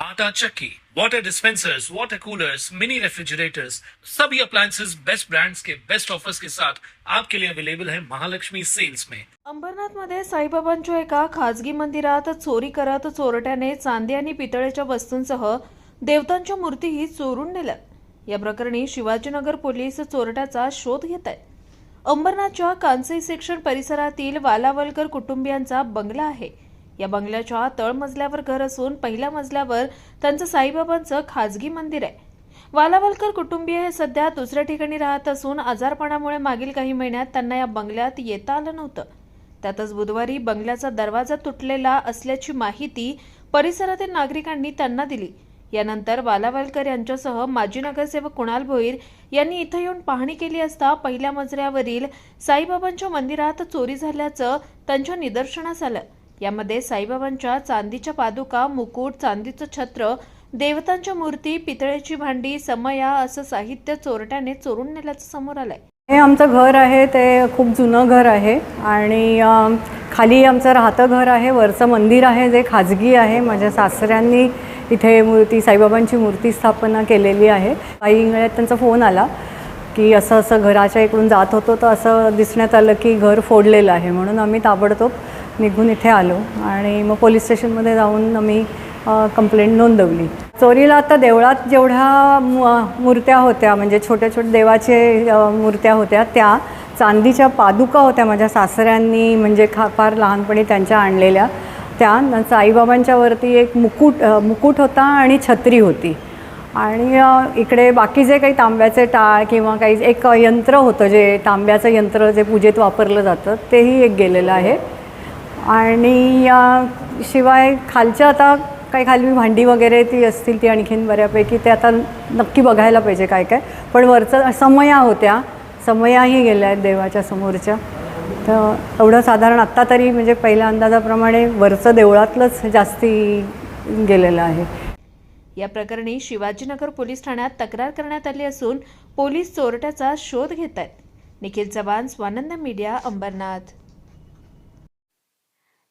आटा चक्की, water dispensers water coolers mini refrigerators सभी appliances best brands के बेस्ट ऑफर्स के साथ आपके लिए अवेलेबल है महालक्ष्मी सेल्स में। अंबरनाथमध्ये साईबाबांच्या एका खाजगी मंदिरात चोरी करत चोरट्याने चांदी आणि पितळेच्या वस्तूंसह देवतांच्या मूर्तीही चोरून नेल्या. या प्रकरणी शिवाजीनगर पोलीस चोरट्याचा शोध घेत आहेत. अंबरनाथच्या कांसई सेक्शन परिसरातील वालावलकर कुटुंबियांचा बंगला आहे. या बंगल्याच्या तळमजल्यावर घर असून पहिल्या मजल्यावर त्यांचं साईबाबांचं खाजगी मंदिर आहे. वालावलकर कुटुंबीय हे सध्या दुसऱ्या ठिकाणी राहत असून आजारपणामुळे मागील काही महिन्यात त्यांना या बंगल्यात येता आलं नव्हतं. त्यातच बुधवारी बंगल्याचा दरवाजा तुटलेला असल्याची माहिती परिसरातील नागरिकांनी त्यांना दिली. यानंतर वालावलकर यांच्यासह माजी नगरसेवक कुणाल भोईर यांनी इथं येऊन पाहणी केली असता पहिल्या मजल्यावरील साईबाबांच्या मंदिरात चोरी झाल्याचं त्यांच्या निदर्शनास आलं. यामध्ये साईबाबांच्या चांदीच्या पादुका मुकुट चांदीचं छत्र देवतांच्या मूर्ती पितळेची भांडी समया असं साहित्य चोरट्याने चोरून नेल्याचं समोर आलंय. हे आमचं घर आहे ते खूप जुनं घर आहे आणि खाली आमचं राहतं घर आहे वरचं मंदिर आहे जे खाजगी आहे. माझ्या सासऱ्यांनी इथे मूर्ती साईबाबांची मूर्ती स्थापना केलेली आहे. काही इंगळ्यात त्यांचा फोन आला की असं असं घराच्या इकडून जात होतो तर असं दिसण्यात आलं की घर फोडलेलं आहे. म्हणून आम्ही ताबडतोब निघून इथे आलो आणि मग पोलीस स्टेशनमध्ये जाऊन आम्ही कंप्लेंट नोंदवली. चोरीला आता देवळात जेवढ्या मु- मूर्त्या होत्या म्हणजे छोट्या छोट्या देवाचे मूर्त्या होत्या त्या चांदीच्या पादुका होत्या माझ्या सासऱ्यांनी म्हणजे खा फार लहानपणी त्यांच्या आणलेल्या. त्या साईबाबांच्यावरती साईबाबांच्या वरती एक मुकुट मुकुट होता आणि छत्री होती. आणि इकडे बाकी जे काही तांब्याचे टाळ किंवा काही एक यंत्र होतं जे तांब्याचं यंत्र जे पूजेत वापरलं जातं तेही एक गेलेलं आहे. आणि शिवाय खालच्या आता काही खाली भांडी वगैरे ती असतील ती आणखीन बऱ्यापैकी ते आता नक्की बघायला पाहिजे काय काय. पण वरचं समया होत्या. समयाही गेल्या आहेत देवाच्या समोरच्या. तर एवढं साधारण आत्ता तरी म्हणजे पहिल्या अंदाजाप्रमाणे वरचं देवळातलंच जास्ती गेलेलं आहे. या प्रकरणी शिवाजीनगर पोलीस ठाण्यात तक्रार करण्यात आली असून पोलीस चोरट्याचा शोध घेत आहेत. निखिल चव्हाण स्वानंद मीडिया अंबरनाथ.